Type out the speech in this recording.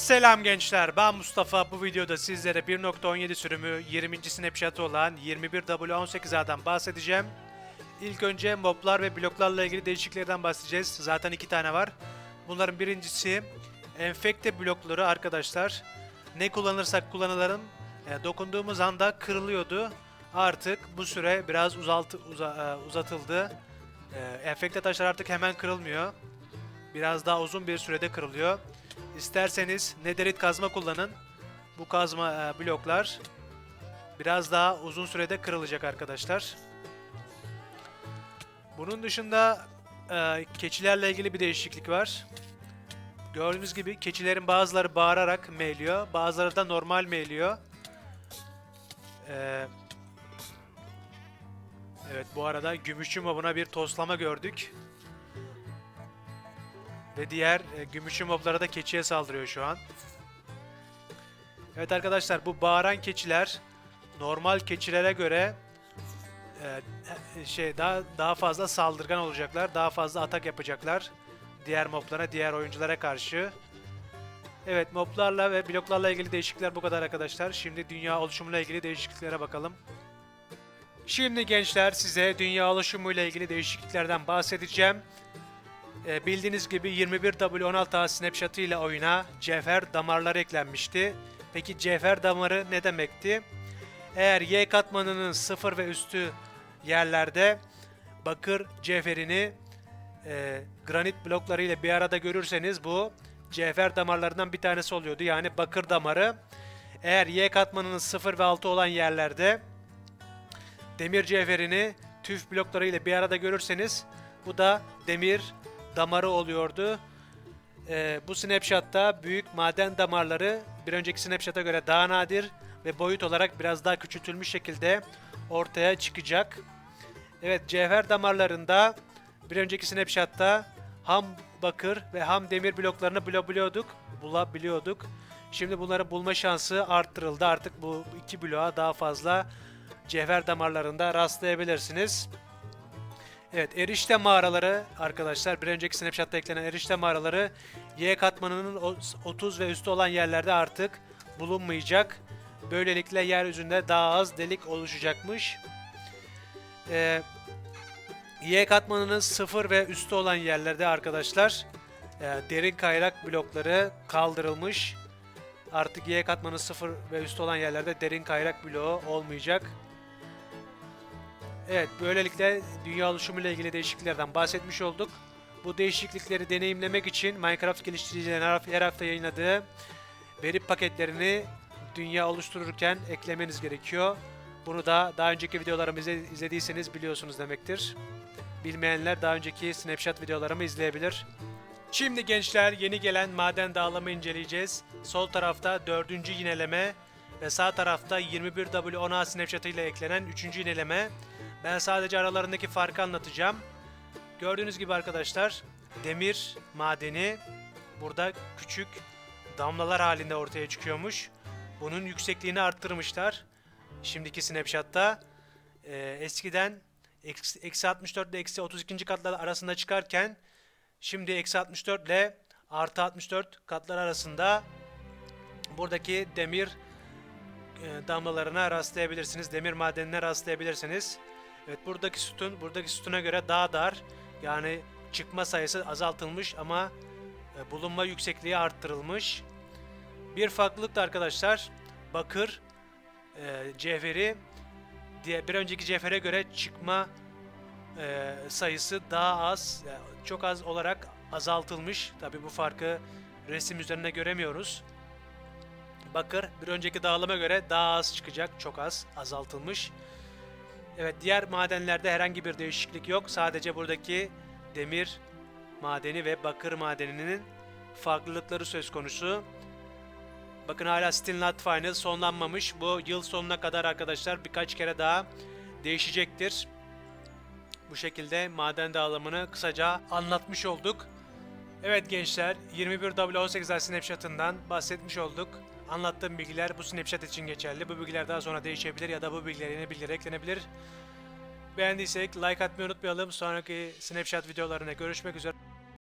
Selam gençler ben Mustafa bu videoda sizlere 1.17 sürümü 20. snapshot olan 21W18A'dan bahsedeceğim. İlk önce moblar ve bloklarla ilgili değişikliklerden bahsedeceğiz. Zaten iki tane var. Bunların birincisi enfekte blokları arkadaşlar. Ne kullanırsak kullanalım e, dokunduğumuz anda kırılıyordu. Artık bu süre biraz uzaltı, uza- e, uzatıldı. E, enfekte taşlar artık hemen kırılmıyor. Biraz daha uzun bir sürede kırılıyor. İsterseniz nederit kazma kullanın. Bu kazma e, bloklar biraz daha uzun sürede kırılacak arkadaşlar. Bunun dışında e, keçilerle ilgili bir değişiklik var. Gördüğünüz gibi keçilerin bazıları bağırarak meyliyor, bazıları da normal meyliyor. E, evet bu arada gümüşçü mobuna bir toslama gördük. Ve diğer e, gümüşü moblara da keçiye saldırıyor şu an. Evet arkadaşlar bu bağıran keçiler normal keçilere göre e, şey daha daha fazla saldırgan olacaklar. Daha fazla atak yapacaklar. Diğer moblara, diğer oyunculara karşı. Evet moblarla ve bloklarla ilgili değişiklikler bu kadar arkadaşlar. Şimdi dünya oluşumuyla ilgili değişikliklere bakalım. Şimdi gençler size dünya oluşumuyla ilgili değişikliklerden bahsedeceğim. Ee, bildiğiniz gibi 21W16A snapshot'ı ile oyuna cevher damarları eklenmişti. Peki cevher damarı ne demekti? Eğer Y katmanının sıfır ve üstü yerlerde bakır cevherini e, granit blokları ile bir arada görürseniz bu cevher damarlarından bir tanesi oluyordu. Yani bakır damarı. Eğer Y katmanının 0 ve 6 olan yerlerde demir cevherini tüf blokları ile bir arada görürseniz bu da demir damarı oluyordu. Ee, bu snapshot'ta büyük maden damarları bir önceki snapshot'a göre daha nadir ve boyut olarak biraz daha küçültülmüş şekilde ortaya çıkacak. Evet cevher damarlarında bir önceki snapshot'ta ham bakır ve ham demir bloklarını bulabiliyorduk, bulabiliyorduk. Şimdi bunları bulma şansı arttırıldı. Artık bu iki bloğa daha fazla cevher damarlarında rastlayabilirsiniz. Evet erişte mağaraları arkadaşlar bir önceki snapshot'ta eklenen erişte mağaraları Y katmanının o- 30 ve üstü olan yerlerde artık bulunmayacak. Böylelikle yeryüzünde daha az delik oluşacakmış. Ee, Y katmanının 0 ve üstü olan yerlerde arkadaşlar e, derin kaynak blokları kaldırılmış. Artık Y katmanı 0 ve üstü olan yerlerde derin kaynak bloğu olmayacak. Evet, böylelikle dünya oluşumu ile ilgili değişikliklerden bahsetmiş olduk. Bu değişiklikleri deneyimlemek için Minecraft geliştiricilerin her hafta yayınladığı veri paketlerini dünya oluştururken eklemeniz gerekiyor. Bunu da daha önceki videolarımızı izlediyseniz biliyorsunuz demektir. Bilmeyenler daha önceki snapshot videolarımı izleyebilir. Şimdi gençler yeni gelen maden dağılımı inceleyeceğiz. Sol tarafta 4. yineleme ve sağ tarafta 21W10A snapshot ile eklenen 3. yineleme. Ben sadece aralarındaki farkı anlatacağım. Gördüğünüz gibi arkadaşlar demir madeni burada küçük damlalar halinde ortaya çıkıyormuş. Bunun yüksekliğini arttırmışlar. Şimdiki snapshot'ta Ee, eskiden eksi 64 ile eksi 32. katlar arasında çıkarken şimdi eksi 64 ile artı 64 katlar arasında buradaki demir e, damlalarına rastlayabilirsiniz. Demir madenine rastlayabilirsiniz. Evet buradaki sütun buradaki sütuna göre daha dar. Yani çıkma sayısı azaltılmış ama e, bulunma yüksekliği arttırılmış. Bir farklılık da arkadaşlar bakır e, cevheri diye bir önceki cevhere göre çıkma e, sayısı daha az, e, çok az olarak azaltılmış. Tabi bu farkı resim üzerinde göremiyoruz. Bakır bir önceki dağılıma göre daha az çıkacak, çok az azaltılmış. Evet diğer madenlerde herhangi bir değişiklik yok. Sadece buradaki demir madeni ve bakır madeninin farklılıkları söz konusu. Bakın hala Stinlat Final sonlanmamış. Bu yıl sonuna kadar arkadaşlar birkaç kere daha değişecektir. Bu şekilde maden dağılımını kısaca anlatmış olduk. Evet gençler 21W18 snapshot'ından bahsetmiş olduk. Anlattığım bilgiler bu snapshot için geçerli. Bu bilgiler daha sonra değişebilir ya da bu bilgiler yeni bilgiler eklenebilir. Beğendiysek like atmayı unutmayalım. Sonraki snapshot videolarına görüşmek üzere.